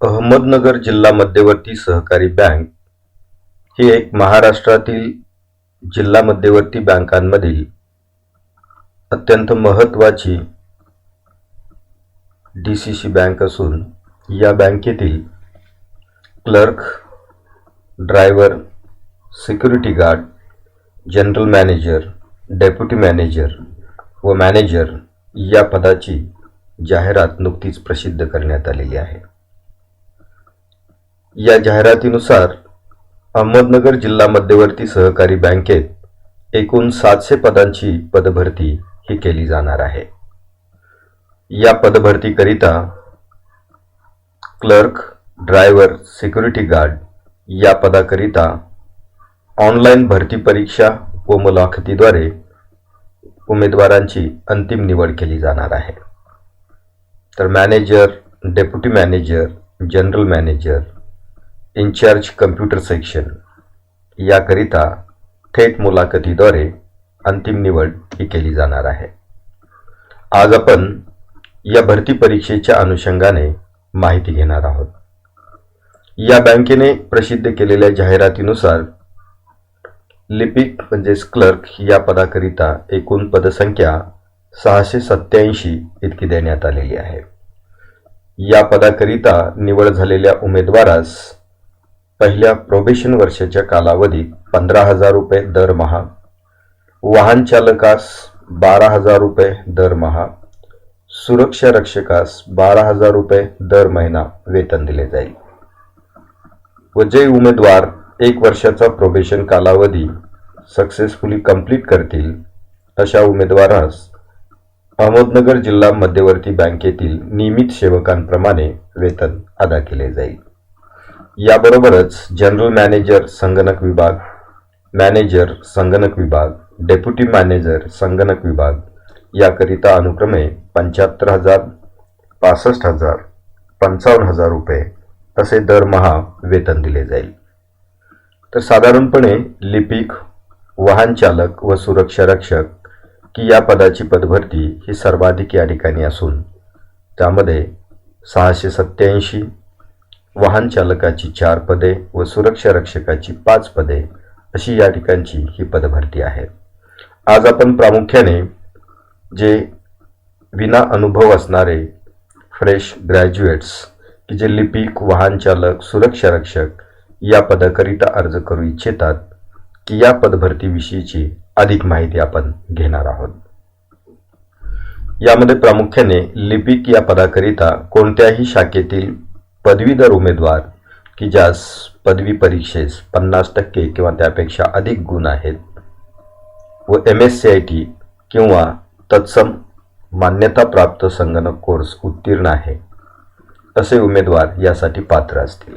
अहमदनगर जिल्हा मध्यवर्ती सहकारी बँक ही एक महाराष्ट्रातील जिल्हा मध्यवर्ती बँकांमधील अत्यंत महत्त्वाची डी सी सी बँक असून या बँकेतील clerk driver security guard general manager deputy manager व मॅनेजर या पदाची जाहिरात नुकतीच प्रसिद्ध करण्यात आलेली आहे. या जाहिरातीनुसार अहमदनगर जिल्हा मध्यवर्ती सहकारी बँकेत एकूण सातशे पदांची पदभरती ही केली जाणार आहे. या पदभरतीकरिता क्लर्क ड्रायव्हर सिक्युरिटी गार्ड या पदाकरिता ऑनलाईन भरती परीक्षा व मुलाखतीद्वारे उमेदवारांची अंतिम निवड केली जाणार आहे. तर manager deputy manager general manager incharge computer section याकरिता थेट मुलाखतीद्वारे अंतिम निवड ही केली जाणार आहे. आज आपण या भरती परीक्षेच्या अनुषंगाने माहिती घेणार आहोत. या बँकेने प्रसिद्ध केलेल्या जाहिरातीनुसार लिपिक म्हणजेच क्लर्क या पदाकरिता एकूण पदसंख्या सहाशे सत्याऐंशी इतकी देण्यात आलेली आहे. या पदाकरिता निवड झालेल्या उमेदवारास पहिल्या प्रोबेशन वर्षाच्या कालावधीत पंधरा हजार रुपये दरमहा वाहन चालकास बारा हजार रुपये दरमहा सुरक्षा रक्षकास बारा हजार रुपये दर महिना वेतन दिले जाईल. व जे उमेदवार एक वर्षाचा प्रोबेशन कालावधी सक्सेसफुली कंप्लीट करतील अशा उमेदवारास अहमदनगर जिल्हा मध्यवर्ती बँकेतील नियमित सेवकांप्रमाणे वेतन अदा केले जाईल. याबरोबरच जनरल मॅनेजर संगणक विभाग मॅनेजर संगणक विभाग डेप्युटी मॅनेजर संगणक विभाग याकरिता अनुक्रमे पंच्याहत्तर हजार पासष्ट हजार पंचावन्न हजार रुपये असे दरमहा वेतन दिले जाईल. तर साधारणपणे लिपिक वाहन चालक व सुरक्षा रक्षक की या पदाची पदभरती ही सर्वाधिक या ठिकाणी असून त्यामध्ये सहाशे सत्याऐंशी वाहन चालकाची चार पदे व सुरक्षा रक्षकाची पाच पदे अशी या ठिकाणची ही पदभरती आहे. आज आपण प्रामुख्याने जे विना अनुभव असणारे फ्रेश ग्रॅज्युएट्स की जे लिपिक वाहन चालक सुरक्षा रक्षक या पदाकरिता अर्ज करू इच्छितात की या पदभरतीविषयीची अधिक माहिती आपण घेणार आहोत. यामध्ये प्रामुख्याने लिपिक या पदाकरिता कोणत्याही शाखेतील पदवीधर उमेदवार की ज्यास पदवी परीक्षेस पन्नास टक्के किंवा त्यापेक्षा अधिक गुण आहेत. व M S C I T किंवा तत्सम मान्यताप्राप्त संगणक कोर्स उत्तीर्ण आहे असे उमेदवार यासाठी पात्र असतील.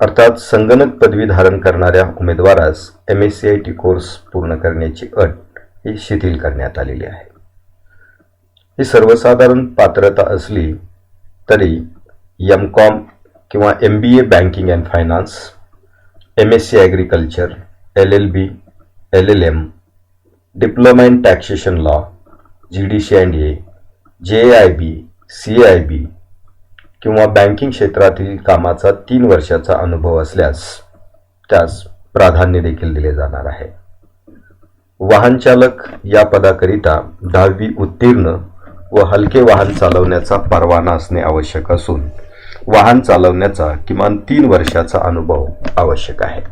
अर्थात संगणक पदवी धारण करणाऱ्या उमेदवारास M S C I T course पूर्ण करण्याची अट ही शिथिल करण्यात आलेली आहे. ही सर्वसाधारण पात्रता असली तरी एम कॉम किंवा M B A banking and finance M S C agriculture L L B L L M diploma in taxation law G D C and A J I B C I B किंवा banking क्षेत्रातील कामाचा तीन वर्षाचा अनुभव असल्यास त्यास प्राधान्य देखील दिले जाणार आहे. वाहनचालक या पदाकरिता दहावी उत्तीर्ण व हलके वाहन चालवण्याचा परवाना असणे आवश्यक असून वाहन चालवण्याचा किमान तीन वर्षाचा अनुभव आवश्यक आहे.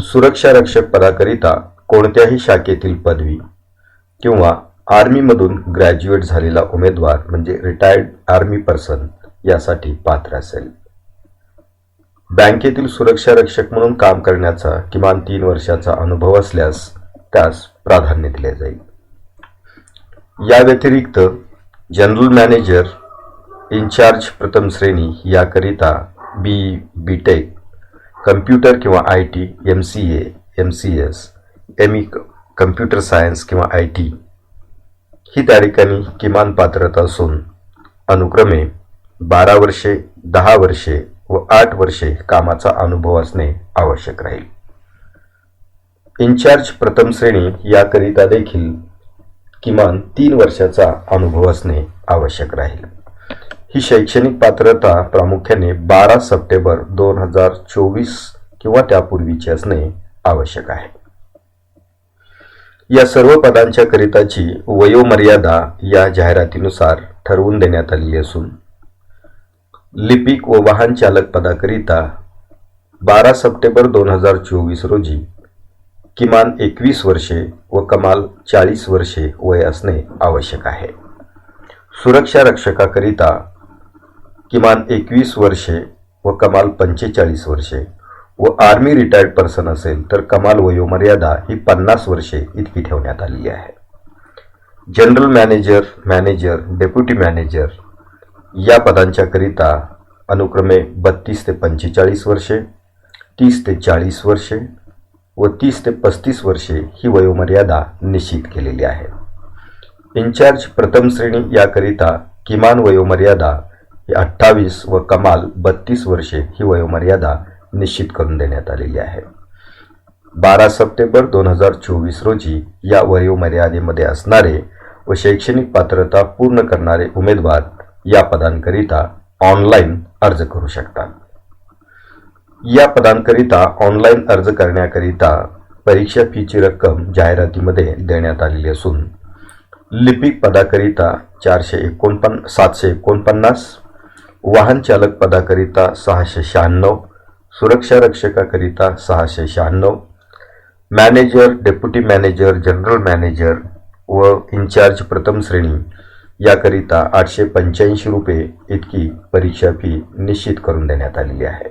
सुरक्षा रक्षक पदाकरिता कोणत्याही शाखेतील पदवी किंवा आर्मीमधून ग्रॅज्युएट झालेला उमेदवार म्हणजे रिटायर्ड आर्मी पर्सन यासाठी पात्र असेल. बँकेतील सुरक्षा रक्षक म्हणून काम करण्याचा किमान तीन वर्षाचा अनुभव असल्यास त्यास प्राधान्य दिले जाईल. या व्यतिरिक्त जनरल मॅनेजर इन्चार्ज प्रथम श्रेणी याकरिता बी बी टेक कम्प्युटर किंवा I T M C A M C S M E computer science किंवा आय टी ही त्या ठिकाणी किमान पात्रता असून अनुक्रमे बारा वर्षे दहा वर्षे व आठ वर्षे कामाचा अनुभव असणे आवश्यक राहील. इन्चार्ज प्रथम श्रेणी याकरिता देखील किमान तीन वर्षाचा अनुभव असणे आवश्यक राहील. ही शैक्षणिक पात्रता प्रामुख्याने बारा सप्टेंबर दोन हजार चोवीस किंवा त्यापूर्वीची असणे आवश्यक आहे. या सर्व पदांच्या करिताची वयोमर्यादा या जाहिरातीनुसार ठरवून देण्यात आलेली असून लिपिक व वाहन चालक पदाकरिता बारा सप्टेंबर दोन हजार चोवीस रोजी किमान एकवीस वर्षे व कमाल चाळीस वर्षे वय असणे आवश्यक आहे. सुरक्षा रक्षकाकरिता किमान एकवीस वर्षे व कमाल पंचेचाळीस वर्षे व आर्मी रिटायर्ड पर्सन असेल तर कमाल वयोमर्यादा ही पन्नास वर्षे इतकी ठेवण्यात आलेली आहे. General manager manager deputy manager या पदांच्याकरिता अनुक्रमे बत्तीस ते पंचेचाळीस वर्षे तीस ते चाळीस वर्षे व तीस ते पस्तीस वर्षे ही वयोमर्यादा निश्चित केलेली आहे. इन्चार्ज प्रथम श्रेणी याकरिता किमान वयोमर्यादा ही अठ्ठावीस व कमाल बत्तीस वर्षे ही वयोमर्यादा निश्चित करून देण्यात आलेली आहे. बारा सप्टेंबर दोन हजार चोवीस रोजी या वयोमर्यादेमध्ये असणारे व शैक्षणिक पात्रता पूर्ण करणारे उमेदवार या पदांकरिता ऑनलाईन अर्ज करू शकतात. या पदांकरिता ऑनलाईन अर्ज करण्याकरिता परीक्षा फीची रक्कम जाहिरातीमध्ये देण्यात आलेली असून लिपिक पदाकरिता चारशे एकोणपन्न सातशे एकोणपन्नास वाहन चालक पदाकरिता सहाशे शहाण्णव सुरक्षा रक्षकाकरिता सहाशे शहाण्णव manager deputy manager general manager व इन्चार्ज प्रथम श्रेणी याकरिता आठशे पंच्याऐंशी रुपये इतकी परीक्षा फी निश्चित करून देण्यात आलेली आहे.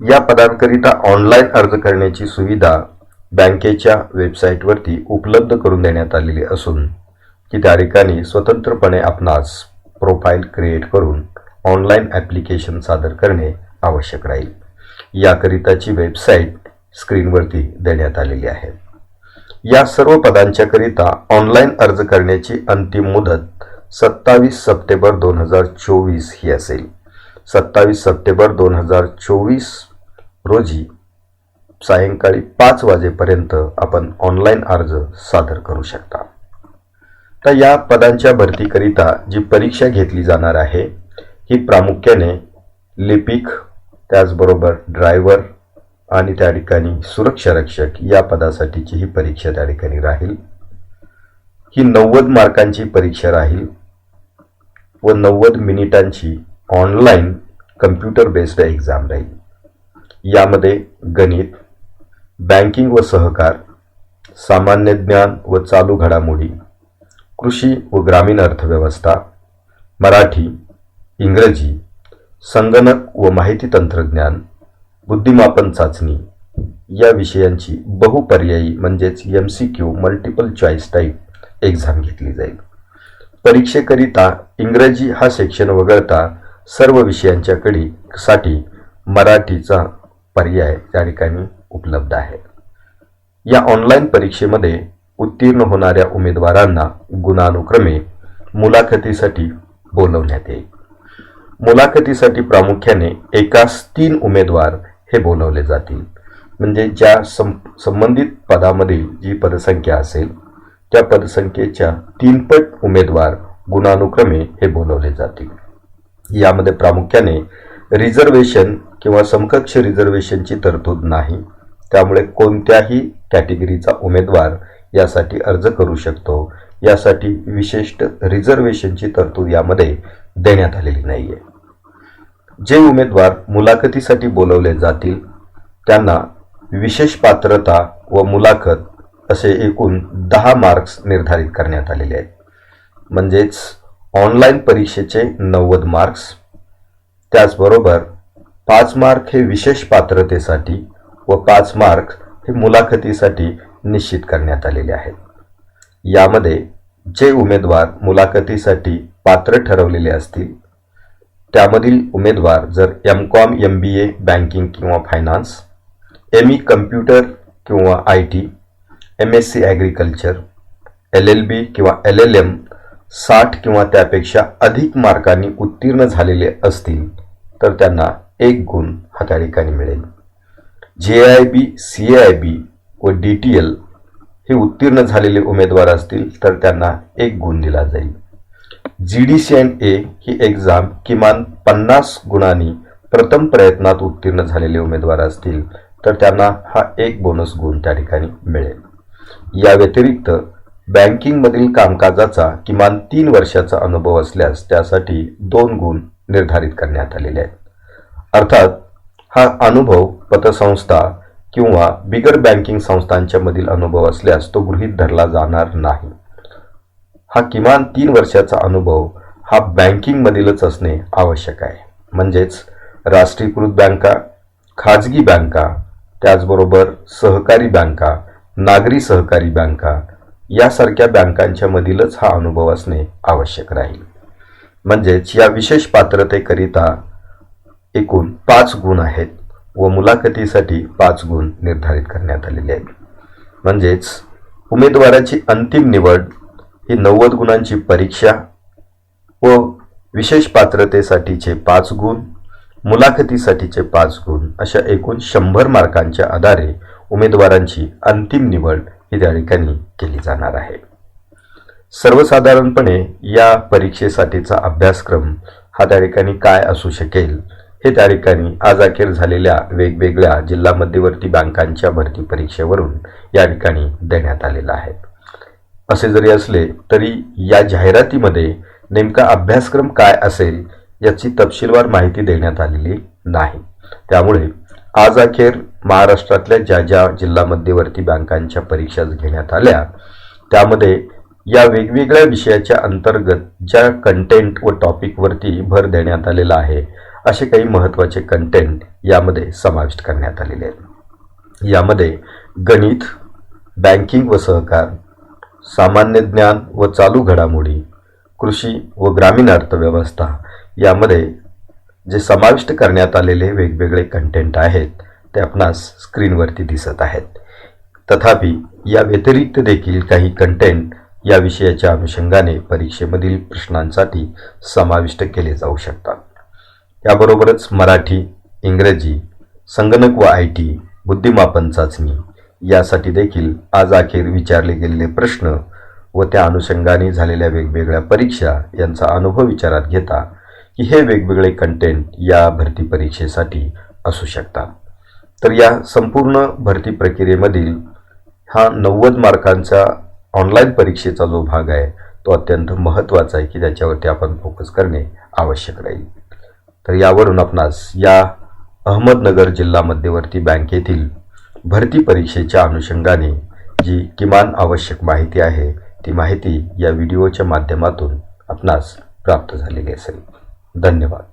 या पदांकरिता ऑनलाईन अर्ज करण्याची सुविधा बँकेच्या वेबसाईटवरती उपलब्ध करून देण्यात आलेली असून की त्या ठिकाणी स्वतंत्रपणे आपणास प्रोफाईल क्रिएट करून ऑनलाईन ॲप्लिकेशन सादर करणे आवश्यक राहील. याकरिताची वेबसाईट स्क्रीनवरती देण्यात आलेली आहे. या सर्व पदांच्याकरिता ऑनलाईन अर्ज करण्याची अंतिम मुदत सत्तावीस सप्टेंबर दोन हजार चोवीस ही असेल. सत्तावीस सप्टेंबर दोन हजार चोवीस रोजी सायंकाळी पाच वाजेपर्यंत आपण ऑनलाईन अर्ज सादर करू शकता. तर या पदांच्या भरतीकरिता जी परीक्षा घेतली जाणार आहे ही प्रामुख्याने लिपिक त्याचबरोबर ड्रायव्हर आणि त्या ठिकाणी सुरक्षारक्षक या पदासाठीची ही परीक्षा त्या ठिकाणी राहील. ही नव्वद मार्कांची परीक्षा राहील व नव्वद मिनिटांची ऑनलाईन कम्प्युटर बेस्ड एक्झाम राहील. यामध्ये गणित बँकिंग व सहकार सामान्य ज्ञान व चालू घडामोडी कृषी व ग्रामीण अर्थव्यवस्था मराठी इंग्रजी संगणक व माहिती तंत्रज्ञान बुद्धिमापन चाचणी या विषयांची बहुपर्यायी म्हणजेच M C Q multiple choice type exam घेतली जाईल. परीक्षेकरिता इंग्रजी हा सेक्शन वगळता सर्व विषयांच्याकडे साठी मराठीचा पर्याय त्या ठिकाणी उपलब्ध आहे. या ऑनलाईन परीक्षेमध्ये उत्तीर्ण होणाऱ्या उमेदवारांना गुणानुक्रमे मुलाखतीसाठी बोलवण्यात येईल. मुलाखतीसाठी प्रामुख्याने एकास तीन उमेदवार हे बोलवले जातील. म्हणजे ज्या सं संबंधित पदामधील जी पदसंख्या असेल त्या पदसंख्येच्या तीनपट उमेदवार गुणानुक्रमे हे बोलवले जातील. यामध्ये प्रामुख्याने रिझर्वेशन किंवा समकक्ष रिझर्वेशनची तरतूद नाही. त्यामुळे कोणत्याही कॅटेगरीचा उमेदवार यासाठी अर्ज करू शकतो. यासाठी विशिष्ट रिझर्वेशनची तरतूद यामध्ये देण्यात आलेली नाही आहे जे उमेदवार मुलाखतीसाठी बोलवले जातील त्यांना विशेष पात्रता व मुलाखत असे एकूण दहा मार्क्स निर्धारित करण्यात आलेले आहेत. म्हणजेच ऑनलाईन परीक्षेचे नव्वद मार्क्स. त्याचबरोबर पाच मार्क हे विशेष पात्रतेसाठी व पाच मार्क हे मुलाखतीसाठी निश्चित करण्यात आलेले आहेत. यामध्ये जे उमेदवार मुलाखतीसाठी पात्र ठरवलेले असतील त्यामधील उमेदवार जर M Com M B A banking किंवा फायनान्स एम ई कम्प्युटर किंवा I T M S C agriculture L L B किंवा एल एल एम साठ किंवा त्यापेक्षा अधिक मार्कांनी उत्तीर्ण झालेले असतील तर त्यांना एक गुण हा त्या ठिकाणी मिळेल. जे I B C I B व डी टी एल हे उत्तीर्ण झालेले उमेदवार असतील तर त्यांना एक गुण दिला जाईल. G D C N A he exam किमान पन्नास गुणांनी प्रथम प्रयत्नात उत्तीर्ण झालेले उमेदवार असतील तर त्यांना हा एक बोनस गुण त्या ठिकाणी मिळेल. या व्यतिरिक्त बँकिंगमधील कामकाजाचा किमान तीन वर्षाचा अनुभव असल्यास त्यासाठी दोन गुण निर्धारित करण्यात आलेले आहेत. अर्थात हा अनुभव पतसंस्था किंवा बिगर बँकिंग संस्थांच्या मधील अनुभव असल्यास तो गृहीत धरला जाणार नाही. हा किमान तीन वर्षाचा अनुभव हा बँकिंगमधीलच असणे आवश्यक आहे. म्हणजेच राष्ट्रीयकृत बँका खाजगी बँका त्याचबरोबर सहकारी बँका नागरी सहकारी बँका यासारख्या बँकांच्या मधीलच हा अनुभव असणे आवश्यक राहील. म्हणजेच या विशेष पात्रतेकरिता एकूण पाच गुण आहेत व मुलाखतीसाठी पाच गुण निर्धारित करण्यात आलेले आहेत. म्हणजेच उमेदवाराची अंतिम निवड ही नव्वद गुणांची परीक्षा व विशेष पात्रतेसाठीचे पाच गुण मुलाखतीसाठीचे पाच गुण अशा एकूण शंभर मार्कांच्या आधारे उमेदवारांची अंतिम निवड ही त्या ठिकाणी केली जाणार आहे. सर्वसाधारणपणे या परीक्षेसाठीचा अभ्यासक्रम हा त्या ठिकाणी काय असू शकेल हे त्या ठिकाणी आज अखेर झालेल्या वेगवेगळ्या जिल्हा मध्यवर्ती बँकांच्या भरती परीक्षेवरून या ठिकाणी देण्यात आलेला आहे. असे जरी असले तरी या जाहिरातीमध्ये नेमका अभ्यासक्रम काय असेल याची तपशीलवार माहिती देण्यात आलेली नाही. त्यामुळे आज अखेर महाराष्ट्रातल्या ज्या ज्या जिल्हा मध्यवर्ती बँकांच्या परीक्षा घेण्यात आल्या त्यामध्ये या वेगवेगळ्या विषयाच्या अंतर्गत ज्या कंटेंट व टॉपिकवरती भर देण्यात आलेला आहे असे काही महत्त्वाचे कंटेंट यामध्ये समाविष्ट करण्यात आलेले आहेत. यामध्ये गणित बँकिंग व सहकार सामान्य ज्ञान व चालू घडामोडी कृषी व ग्रामीण अर्थव्यवस्था यामध्ये जे समाविष्ट करण्यात आलेले वेगवेगळे कंटेंट आहेत ते आपणास स्क्रीनवरती दिसत आहेत. तथापि या व्यतिरिक्त देखील काही कंटेंट या विषयाच्या अनुषंगाने परीक्षेमधील प्रश्नांसाठी समाविष्ट केले जाऊ शकतात. याबरोबरच मराठी इंग्रजी संगणक व आय टी बुद्धिमापन चाचणी यासाठी देखील आज अखेर विचारले गेलेले प्रश्न व त्या अनुषंगाने झालेल्या वेगवेगळ्या परीक्षा यांचा अनुभव विचारात घेता की हे वेगवेगळे कंटेंट या भरती परीक्षेसाठी असू शकतात. तर या संपूर्ण भरती प्रक्रियेमधील हा नव्वद मार्कांचा ऑनलाईन परीक्षेचा जो भाग आहे तो अत्यंत महत्त्वाचा आहे की त्याच्यावरती आपण फोकस करणे आवश्यक राहील. तर यावरून आपणास या अहमदनगर जिल्हा मध्यवर्ती बँकेतील भरती परीक्षेच्या अनुषंगाने जी किमान आवश्यक माहिती आहे ती माहिती या व्हिडिओच्या माध्यमातून आपणास प्राप्त झालेली असेल. धन्यवाद.